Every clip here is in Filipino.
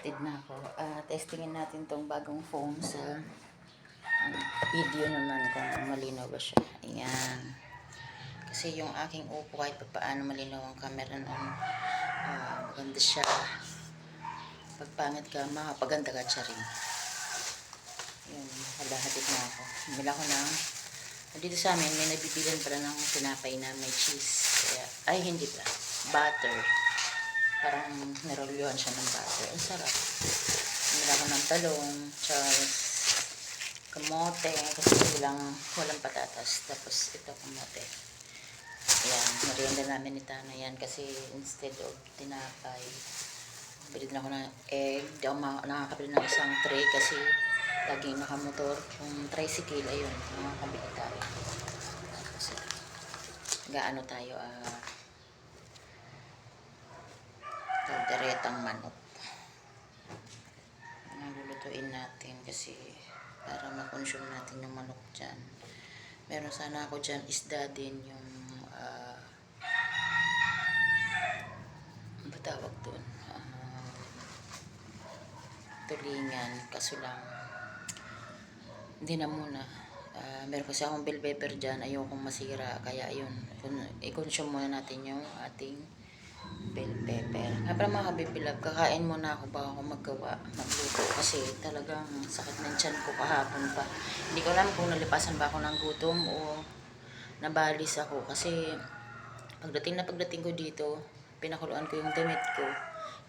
Hatid na ako. Ah, testingin natin tong bagong phone sa video naman kung malinaw ba siya. Ayan. Kasi yung aking Oppo kahit pa paano malinaw ang camera nun. Ah, maganda siya. Pag ka, makapaganda ka siya rin. Yun, halahatid na ako. Bumila ko ng dito sa amin, may nabibilan pala ng tinapay na may cheese. Kaya, ay, hindi pa. Butter. Parang nirolyohan siya ng butter. Ang sarap. Bumila ko ng talong, tsaka kamote, kasi walang, walang patatas. Tapos ito kamote. Ayan, merienda namin ni Tana yan kasi instead of tinapay, bili na ako ng egg. Di ako nakakabili ng isang tray kasi laging nakamotor. Yung tricycle, ayun, nakakabili tayo. Tapos, gaano tayo, ah, kalderetang manok. Nalulutuin natin kasi para makonsume natin yung manok dyan. Meron sana ako dyan isda din yung ano ba tawag doon? Ah, tulingan. Kaso lang, hindi na muna. Ah, meron kasi akong bell pepper dyan. Ayokong masira. Kaya kun- i-consume muna natin yung ating bell pepper. Nga pala mga kabibilab, kakain muna ako bago ako maggawa, magluto. Kasi talagang sakit ng tiyan ko kahapon pa. Hindi ko alam kung nalipasan ba ako ng gutom o nabalis ako. Kasi pagdating na pagdating ko dito, pinakuluan ko yung damit ko.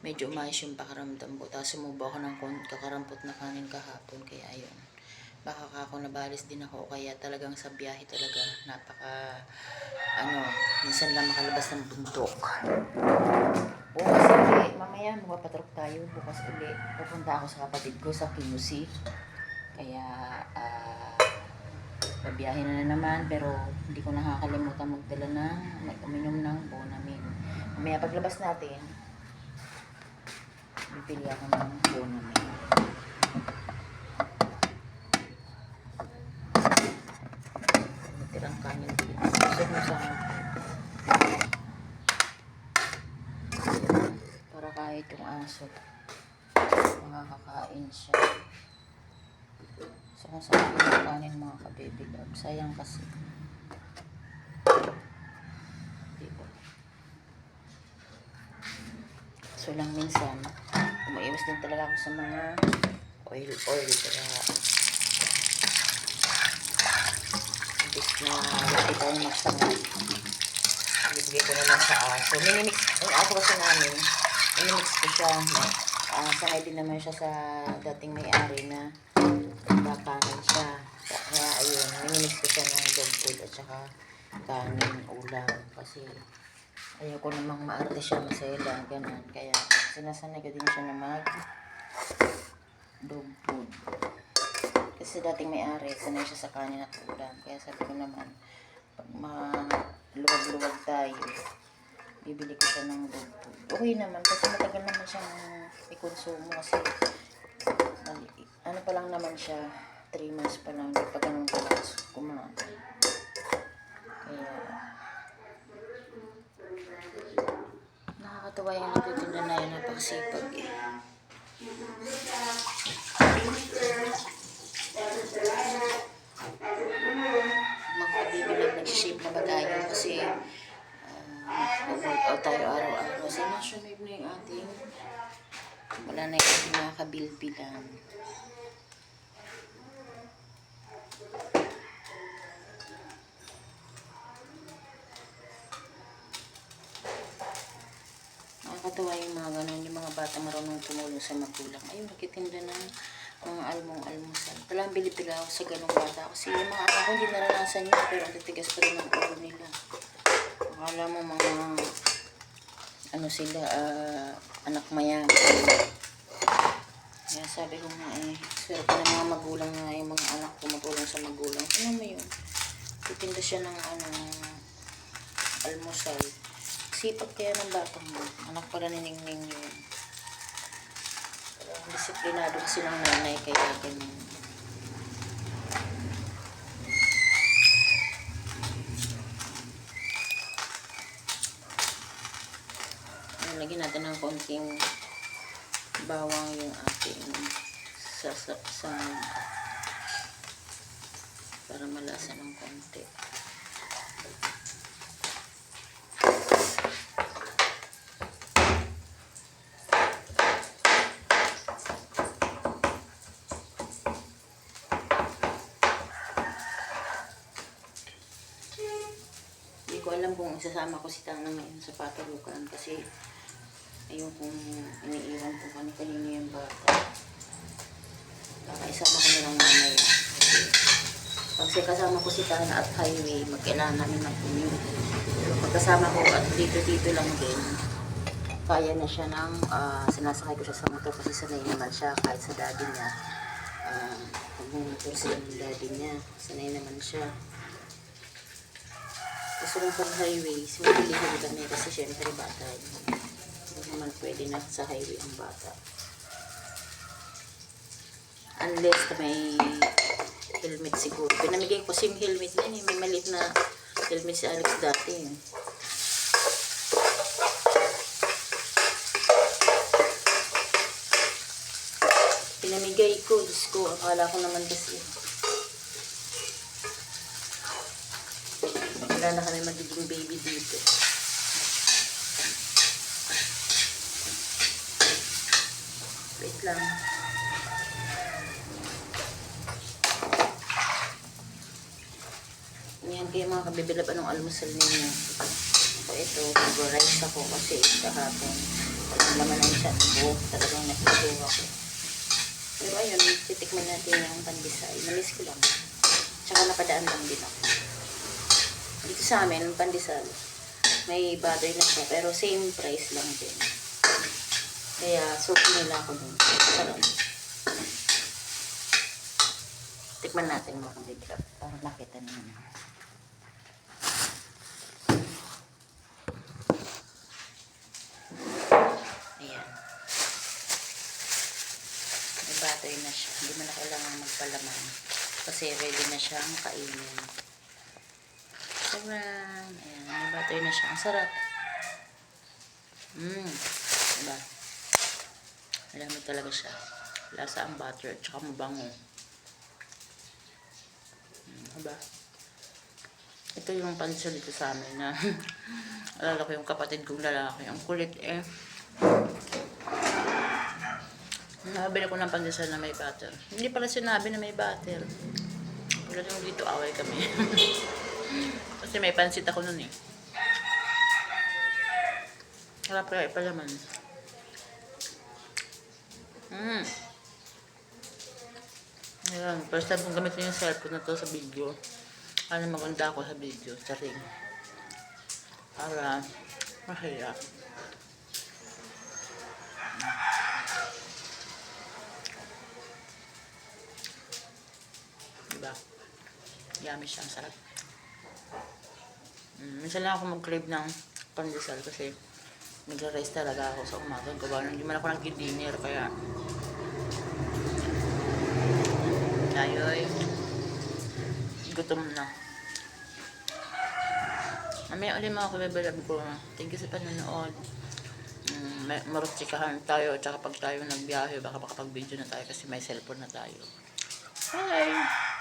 Medyo umayos yung pakaramdam ko. Tapos sumubo ako ng kakarampot na kanin kahapon. Kaya ayun. Baka ka ako nabalis din ako. Kaya talagang sa biyahe talaga napaka ano, minsan lang makalabas ng bundok. Bukas uli, mamaya magpapatrok tayo. Bukas uli, pupunta ako sa kapatid ko sa QC. Kaya, ah, babiyahin na, na naman. Pero hindi ko nakakalimutan magdala ng, mag-uminom ng Bonamin. Mamaya paglabas natin, bibili ako ng Bonamin. Tirang kanin dito. Gusto mo sa para kahit yung aso makakakain siya. So kung saan yung kanin mga love sayang kasi. So lang minsan umaiwas din talaga ako sa mga oil oil kaya imbis na lagi tayo magsanay Ibigay ko naman sa aso. Minimix, yung aso kasi namin, minimix ko siya. Uh, sanay din naman siya sa dating may-ari na kakanin siya. Kaya ayun, minimix ko siya ng dog food at saka kanin, ulam. Kasi ayaw ko namang maarte siya masela, ganun. Kaya sinasanay ko din siya na mag dog food. Kasi dating may-ari, sanay siya sa kanin at ulam. Kaya sabi ko naman, pag maluwag-luwag tayo, bibili ko siya ng dog food. Okay naman, kasi matagal naman siyang ikonsumo kasi ano pa lang naman siya, 3 months pa lang, hindi pa ganun kalakas kumain. Kaya, nakakatawa yung nagtitinda na yun, napakasipag eh. magpabibilag nag-shape na ba tayo kasi mag-workout tayo araw-araw. Kasi nasunod na yung ating wala na yung ating mga kabilbilan. Nakakatawa yung mga ganun, yung mga bata marunong tumulong sa magulang. Ayun, nagtitinda ng mga almong-almusal. Talang bilib-bila ako sa ganung bata. Kasi yung mga anak ko hindi naranasan yun, pero ang titigas pa rin ng ulo nila. Akala mo mga, ano sila, ah, anak mayaman. Kaya sabi ko nga eh, swerte ng mga magulang nga yung mga anak tumutulong sa magulang. Ano mo yun? Titinda siya ng ano, almusal. Sipag kaya ng batang mo. Anak pala ni Ningning yun. Disiplinado kasi ng nanay kaya ganyan. Ayan, Lagyan natin ng konting bawang yung ating sa, sa, sa para malasa ng konti. Hindi ko alam kung isasama ko si Tana ngayon sa patalukan kasi ayun kung iniiwan ko kani kanino yung bata. Baka isama ko na lang mamaya. Kasi pag kasama ko si Tana at highway, magkailangan namin. Pero pagkasama ko at dito-dito lang din, kaya na siya ng ah, sinasakay ko siya sa motor kasi sanay naman siya kahit sa daddy niya. Uh, motor sila ng daddy niya. Sanay naman siya. Gusto lang sa highway, sumilihan kami kasi syempre bata yun. Naman pwede na sa highway ang bata. Unless may helmet siguro. Pinamigay ko sim helmet na yun. eh. May maliit na helmet si Alex dati. eh. Pinamigay ko. Diyos ko, akala ko naman kasi. Wala na kami magiging baby dito. Lang. Yan kayo mga kabibilab anong almusal ninyo. So ito, mag-rice ako kasi kahapon. Walang laman ng chat ko. Talagang nakikiwa ko. Pero ayun, titikman natin yung pandesal. Namiss ko lang. Tsaka napadaan lang din ako. Dito sa amin, ang pandesal, may butter na siya, pero same price lang din. Kaya, soak nila ako dun. Sarap. Tikman natin mga kabibilab para makita naman. Ayan. May butter na siya. Hindi mo na kailangan magpalaman. Kasi ready na siyang kainin. Sarap. Ayan, butter na siya. Ang sarap. Mmm. Alam mo talaga siya. Lasa ang butter at saka mabango. Mm, diba? Ito yung pansyo dito sa amin na alala ko yung kapatid kong lalaki. Ang kulit eh. Nakabili ko ng pandesal na may butter. Hindi pala sinabi na may butter. Wala yung dito away kami. Kasi may pansit ako nun eh. Harap kaya ipalaman. Mm. Ayan, first time kong gamitin yung cellphone na to sa video. Ano maganda ako sa video, sa ring. Para masaya. Diba? Yummy siya, ang sarap. Mm, minsan lang ako mag-crave ng pandesal kasi nagra-rice talaga ako sa umaga. Gawa hindi man ako nag-dinner kaya Ayoy. Gutom na. Mamaya ulit mga kabibalab ko. Thank you sa panonood. Mm, marutsikahan tayo. Tsaka pag tayo nagbiyahe, baka makapag-video na tayo kasi may cellphone na tayo. Bye!